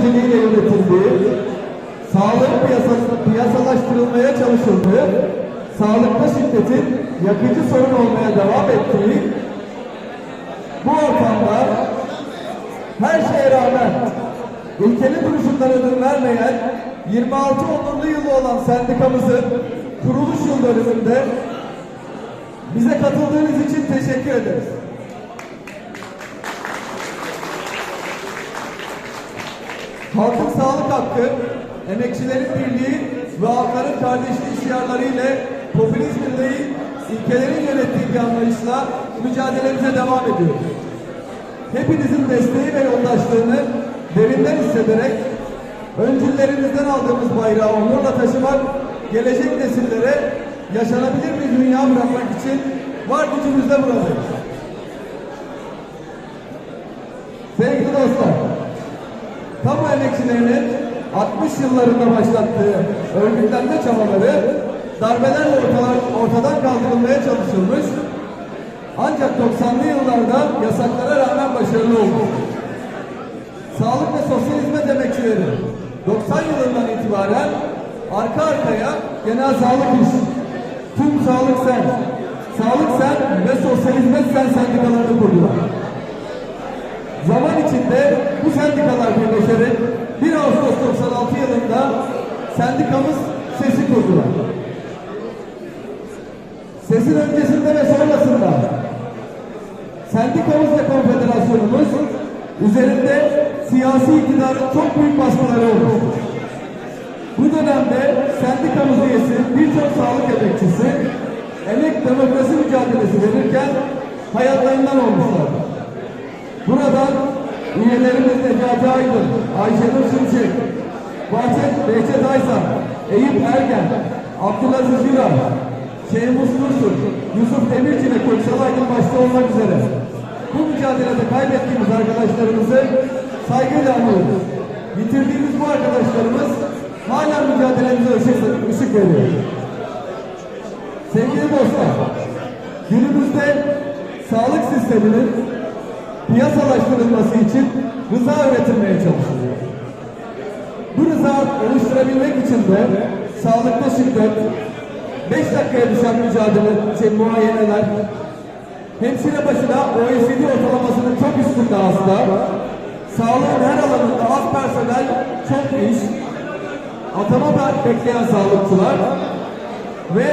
yöneticiliğiyle yönetildiği, sağlık piyasası, piyasalaştırılmaya çalışıldığı, sağlıkta şiddetin yakıcı sorun olmaya devam ettiği, bu ortamda her şeye rağmen ilkeli duruşundan ödün vermeyen 26 onurlu yılı olan sendikamızın kuruluş yıl dönümünde bize katıldığınız için teşekkür ederiz. Halkın sağlık hakkı, emekçilerin birliği ve halkların kardeşliği şiarları ile popülizmin değil, ilkelerin yönettiği anlayışla mücadelemize devam ediyoruz. Hepinizin desteği ve yoldaşlığını derinden hissederek öncüllerimizden aldığımız bayrağı onurla taşımak, gelecek nesillere yaşanabilir bir dünya bırakmak için var gücümüzle buradayız. Sevgili dostlar, kamu emekçilerinin 60 yıllarında başlattığı örgütlenme çabaları darbelerle ortalar- ortadan kaldırılmaya çalışılmış ancak 90'lı yıllarda yasaklara rağmen başarılı oldu. Sağlık ve sosyal hizmet emekçileri 90 yılından itibaren arka arkaya genel sağlık iş, tüm sağlık sen, sağlık sen ve sosyal hizmet sen sendikalarını kurdular. İçinde bu sendikalar birleşerek 1 Ağustos 96 yılında sendikamız sesi kurdular. Sesin öncesinde ve sonrasında sendikamız ve konfederasyonumuz üzerinde siyasi iktidarın çok büyük baskıları olmuştur. Bu dönemde sendikamız üyesi birçok sağlık emekçisi emek demokrasi mücadelesi verirken hayatlarından olmuşlardır. Buradan üyelerimiz Necati Aydın, Ayşenur Şimşek, Bahçet Behçet Aysan, Eyüp Ergen, Abdülaziz Güran, Şeyhmus Dursun, Yusuf Demirci ve Köksal Aydın başta olmak üzere bu mücadelede kaybettiğimiz arkadaşlarımızı saygıyla anıyoruz. Yitirdiğimiz bu arkadaşlarımız hala mücadelemize ışık, ışık veriyor. Sevgili dostlar, günümüzde sağlık sisteminin piyasalaştırılması için rıza üretilmeye çalışılıyor. Bu rıza oluşturabilmek için de sağlıkta şiddet, 5 dakikaya düşen mücadele, şey, muayeneler, hemşire başına OECD ortalamasının çok üstünde hasta, sağlığın her alanında az personel, çok iş, atama bekleyen sağlıkçılar ve